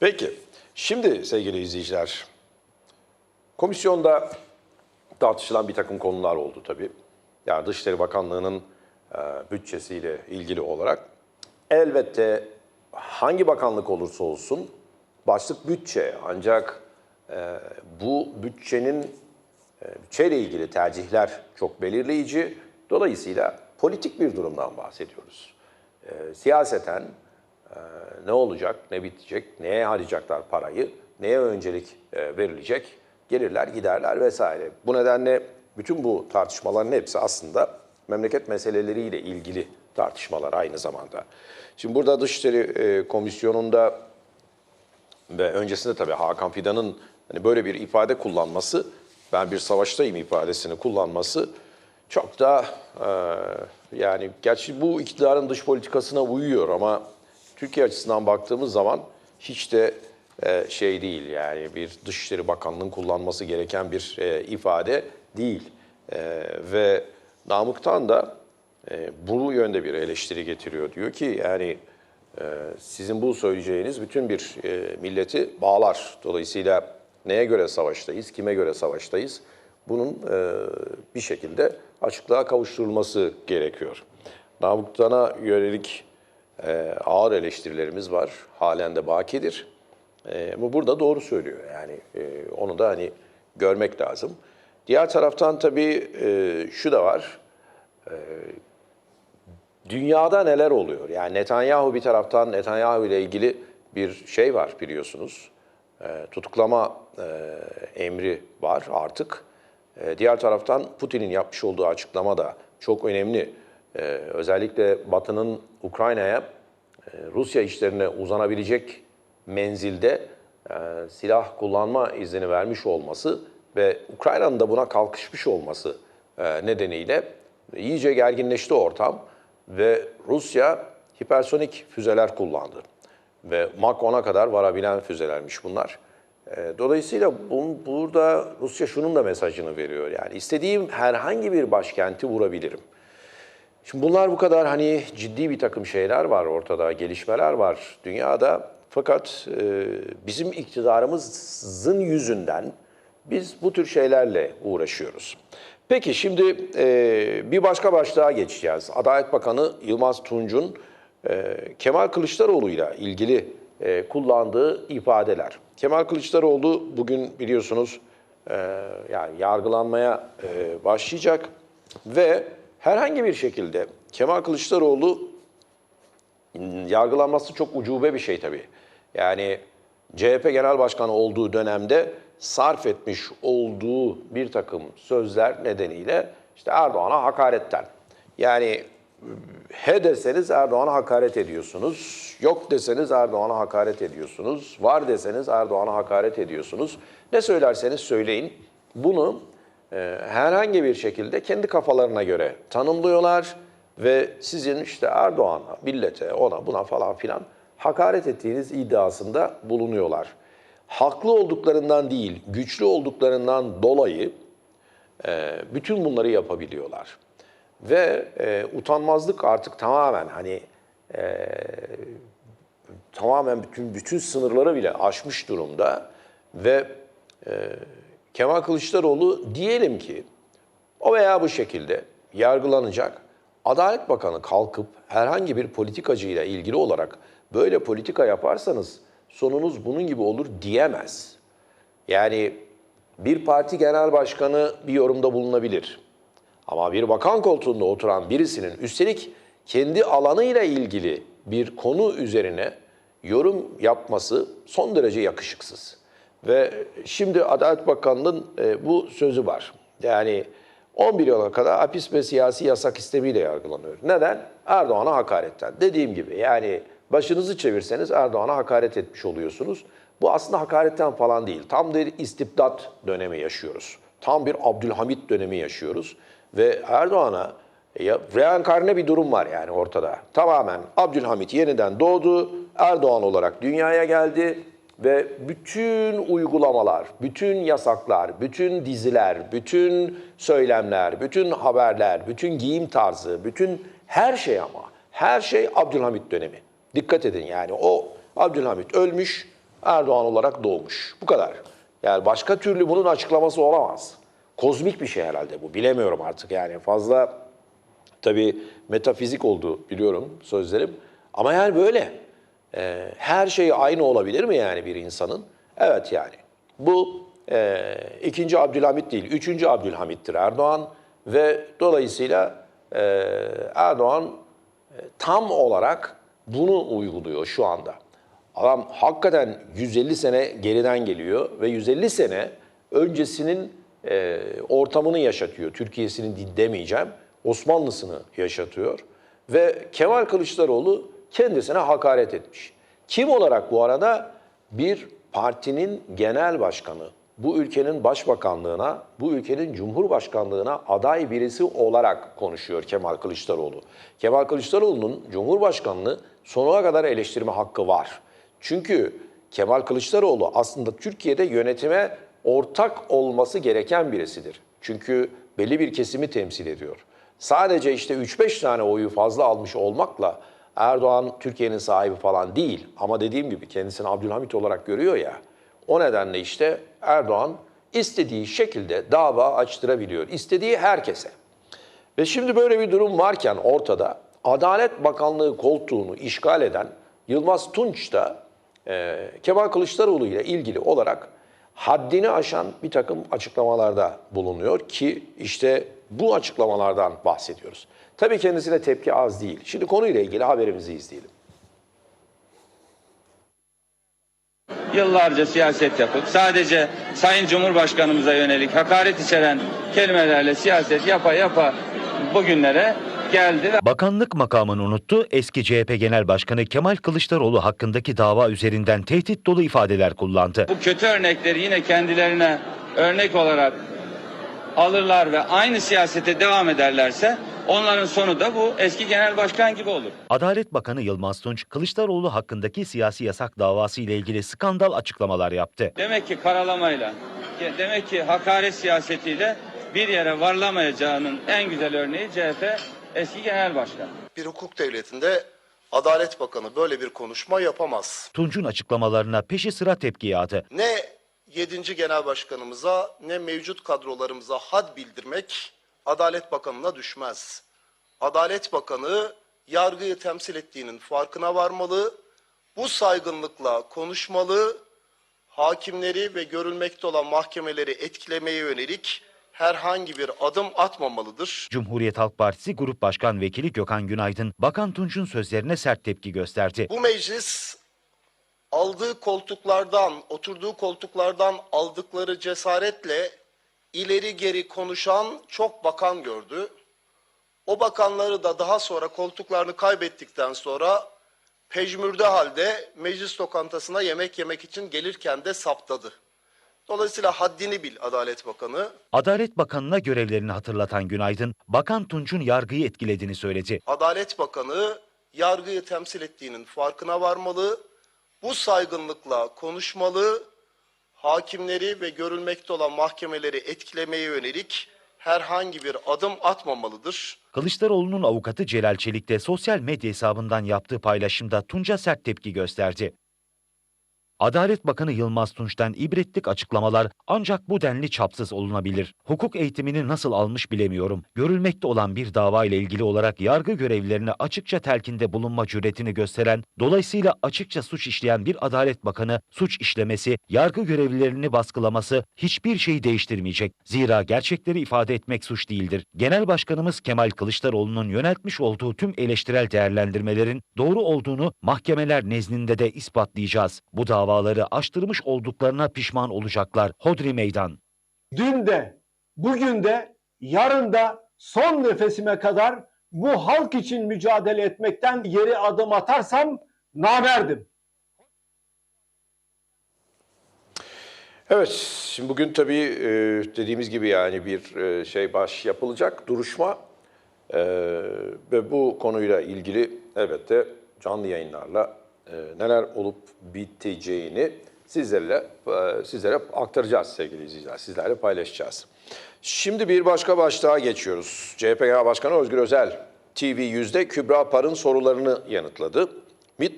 Peki, şimdi sevgili izleyiciler, komisyonda tartışılan bir takım konular oldu tabii. Yani Dışişleri Bakanlığı'nın e, bütçesiyle ilgili olarak elbette hangi bakanlık olursa olsun başlık bütçe ancak e, bu bütçenin e, bütçeyle ilgili tercihler çok belirleyici. Dolayısıyla politik bir durumdan bahsediyoruz. E, siyaseten ne olacak, ne bitecek, neye harcayacaklar parayı, neye öncelik e, verilecek, gelirler, giderler vesaire. Bu nedenle bütün bu tartışmaların hepsi aslında memleket meseleleriyle ilgili tartışmalar aynı zamanda. Şimdi burada Dışişleri e, Komisyonu'nda ve öncesinde tabii Hakan Fidan'ın hani böyle bir ifade kullanması, ben bir savaştayım ifadesini kullanması çok da e, yani gerçi bu iktidarın dış politikasına uyuyor ama Türkiye açısından baktığımız zaman hiç de e, şey değil yani bir Dışişleri Bakanlığı'nın kullanması gereken bir e, ifade değil. E, ve Namık'tan da bu yönde bir eleştiri getiriyor. Diyor ki yani sizin bu söyleyeceğiniz bütün bir milleti bağlar. Dolayısıyla neye göre savaştayız, kime göre savaştayız? Bunun bir şekilde açıklığa kavuşturulması gerekiyor. Namıktan'a yönelik e, ağır eleştirilerimiz var. Halen de bakidir. E, bu burada doğru söylüyor. Yani e, onu da hani görmek lazım. Diğer taraftan tabii e, şu da var. Dünyada neler oluyor? Yani Netanyahu bir taraftan Netanyahu ile ilgili bir şey var biliyorsunuz. E, tutuklama e, emri var artık. E, diğer taraftan Putin'in yapmış olduğu açıklama da çok önemli. E, özellikle Batı'nın Ukrayna'ya e, Rusya işlerine uzanabilecek menzilde e, silah kullanma izni vermiş olması ve Ukrayna'nın da buna kalkışmış olması e, nedeniyle iyice gerginleşti ortam ve Rusya hipersonik füzeler kullandı. Ve Mach 10'a kadar varabilen füzelermiş bunlar. E, Dolayısıyla bun, burada Rusya şunun da mesajını veriyor. Yani istediğim herhangi bir başkenti vurabilirim. Şimdi bunlar bu kadar hani ciddi bir takım şeyler var ortada, gelişmeler var dünyada. Fakat e, bizim iktidarımızın yüzünden biz bu tür şeylerle uğraşıyoruz. Peki şimdi e, bir başka başlığa geçeceğiz. Adalet Bakanı Yılmaz Tunç'un e, Kemal Kılıçdaroğlu ile ilgili e, kullandığı ifadeler. Kemal Kılıçdaroğlu bugün biliyorsunuz e, yani yargılanmaya e, başlayacak ve herhangi bir şekilde Kemal Kılıçdaroğlu yargılanması çok ucube bir şey tabii. Yani CHP Genel Başkanı olduğu dönemde sarf etmiş olduğu bir takım sözler nedeniyle işte Erdoğan'a hakaretten. Yani he deseniz Erdoğan'a hakaret ediyorsunuz. Yok deseniz Erdoğan'a hakaret ediyorsunuz. Var deseniz Erdoğan'a hakaret ediyorsunuz. Ne söylerseniz söyleyin. Bunu herhangi bir şekilde kendi kafalarına göre tanımlıyorlar ve sizin işte Erdoğan'a, millete, ona, buna falan filan hakaret ettiğiniz iddiasında bulunuyorlar. Haklı olduklarından değil, güçlü olduklarından dolayı e, bütün bunları yapabiliyorlar. Ve e, utanmazlık artık tamamen hani e, tamamen bütün bütün sınırları bile aşmış durumda ve e, Kemal Kılıçdaroğlu diyelim ki o veya bu şekilde yargılanacak. Adalet Bakanı kalkıp herhangi bir politikacıyla ilgili olarak böyle politika yaparsanız sonunuz bunun gibi olur diyemez. Yani bir parti genel başkanı bir yorumda bulunabilir. Ama bir bakan koltuğunda oturan birisinin üstelik kendi alanıyla ilgili bir konu üzerine yorum yapması son derece yakışıksız. Ve şimdi Adalet Bakanlığı'nın e, bu sözü var. Yani 11 yıla kadar hapis ve siyasi yasak istemiyle yargılanıyor. Neden? Erdoğan'a hakaretten. Dediğim gibi yani başınızı çevirseniz Erdoğan'a hakaret etmiş oluyorsunuz. Bu aslında hakaretten falan değil. Tam bir istibdat dönemi yaşıyoruz. Tam bir Abdülhamit dönemi yaşıyoruz. Ve Erdoğan'a ya, reenkarne bir durum var yani ortada. Tamamen Abdülhamit yeniden doğdu, Erdoğan olarak dünyaya geldi ve bütün uygulamalar, bütün yasaklar, bütün diziler, bütün söylemler, bütün haberler, bütün giyim tarzı, bütün her şey ama her şey Abdülhamit dönemi. Dikkat edin yani o Abdülhamit ölmüş, Erdoğan olarak doğmuş. Bu kadar. Yani başka türlü bunun açıklaması olamaz. Kozmik bir şey herhalde bu. Bilemiyorum artık yani fazla tabii metafizik oldu biliyorum sözlerim. Ama yani böyle. Ee, her şey aynı olabilir mi yani bir insanın? Evet yani. Bu e, ikinci Abdülhamit değil, üçüncü Abdülhamit'tir Erdoğan ve dolayısıyla e, Erdoğan e, tam olarak bunu uyguluyor şu anda. Adam hakikaten 150 sene geriden geliyor ve 150 sene öncesinin e, ortamını yaşatıyor. Türkiye'sini demeyeceğim, Osmanlısını yaşatıyor. Ve Kemal Kılıçdaroğlu kendisine hakaret etmiş. Kim olarak bu arada? Bir partinin genel başkanı, bu ülkenin başbakanlığına, bu ülkenin cumhurbaşkanlığına aday birisi olarak konuşuyor Kemal Kılıçdaroğlu. Kemal Kılıçdaroğlu'nun cumhurbaşkanlığı sonuna kadar eleştirme hakkı var. Çünkü Kemal Kılıçdaroğlu aslında Türkiye'de yönetime ortak olması gereken birisidir. Çünkü belli bir kesimi temsil ediyor. Sadece işte 3-5 tane oyu fazla almış olmakla Erdoğan Türkiye'nin sahibi falan değil. Ama dediğim gibi kendisini Abdülhamit olarak görüyor ya. O nedenle işte Erdoğan istediği şekilde dava açtırabiliyor. İstediği herkese. Ve şimdi böyle bir durum varken ortada Adalet Bakanlığı koltuğunu işgal eden Yılmaz Tunç da e, Kemal Kılıçdaroğlu ile ilgili olarak haddini aşan bir takım açıklamalarda bulunuyor ki işte bu açıklamalardan bahsediyoruz. Tabii kendisine tepki az değil. Şimdi konuyla ilgili haberimizi izleyelim. Yıllarca siyaset yapıp sadece Sayın Cumhurbaşkanımıza yönelik hakaret içeren kelimelerle siyaset yapa yapa bugünlere geldi Bakanlık makamını unuttu, eski CHP Genel Başkanı Kemal Kılıçdaroğlu hakkındaki dava üzerinden tehdit dolu ifadeler kullandı. bu kötü örnekleri yine kendilerine örnek olarak alırlar ve aynı siyasete devam ederlerse onların sonu da bu eski genel başkan gibi olur. Adalet Bakanı Yılmaz Tunç, Kılıçdaroğlu hakkındaki siyasi yasak davası ile ilgili skandal açıklamalar yaptı. Demek ki karalamayla, demek ki hakaret siyasetiyle bir yere varlamayacağının en güzel örneği CHP eski genel başkan. bir hukuk devletinde Adalet Bakanı böyle bir konuşma yapamaz. Tunç'un açıklamalarına peşi sıra tepki yağdı. Ne 7. Genel Başkanımıza ne mevcut kadrolarımıza had bildirmek Adalet Bakanı'na düşmez. Adalet Bakanı yargıyı temsil ettiğinin farkına varmalı, bu saygınlıkla konuşmalı, hakimleri ve görülmekte olan mahkemeleri etkilemeye yönelik herhangi bir adım atmamalıdır. Cumhuriyet Halk Partisi Grup Başkan Vekili Gökhan Günaydın, Bakan Tunç'un sözlerine sert tepki gösterdi. Bu meclis aldığı koltuklardan, oturduğu koltuklardan aldıkları cesaretle ileri geri konuşan çok bakan gördü. O bakanları da daha sonra koltuklarını kaybettikten sonra pejmürde halde meclis lokantasına yemek yemek için gelirken de saptadı. Dolayısıyla haddini bil Adalet Bakanı. Adalet Bakanı'na görevlerini hatırlatan Günaydın, Bakan Tunç'un yargıyı etkilediğini söyledi. Adalet Bakanı yargıyı temsil ettiğinin farkına varmalı, bu saygınlıkla konuşmalı, hakimleri ve görülmekte olan mahkemeleri etkilemeye yönelik herhangi bir adım atmamalıdır. Kılıçdaroğlu'nun avukatı Celal Çelik de sosyal medya hesabından yaptığı paylaşımda Tunç'a sert tepki gösterdi. Adalet Bakanı Yılmaz Tunç'tan ibretlik açıklamalar ancak bu denli çapsız olunabilir. Hukuk eğitimini nasıl almış bilemiyorum. Görülmekte olan bir dava ile ilgili olarak yargı görevlilerine açıkça telkinde bulunma cüretini gösteren, dolayısıyla açıkça suç işleyen bir Adalet Bakanı suç işlemesi, yargı görevlilerini baskılaması hiçbir şeyi değiştirmeyecek. Zira gerçekleri ifade etmek suç değildir. Genel Başkanımız Kemal Kılıçdaroğlu'nun yöneltmiş olduğu tüm eleştirel değerlendirmelerin doğru olduğunu mahkemeler nezdinde de ispatlayacağız. Bu davaları açtırmış olduklarına pişman olacaklar. Hodri meydan. dün de, bugün de, yarın da son nefesime kadar bu halk için mücadele etmekten geri adım atarsam namerdim. Evet, şimdi bugün tabii e, dediğimiz gibi yani bir e, şey baş yapılacak duruşma E, ve bu konuyla ilgili elbette canlı yayınlarla neler olup biteceğini sizlerle e, sizlere aktaracağız sevgili izleyiciler, sizlerle paylaşacağız. Şimdi bir başka başlığa geçiyoruz. CHP Genel Başkanı Özgür Özel TV yüzde Kübra Par'ın sorularını yanıtladı. MİT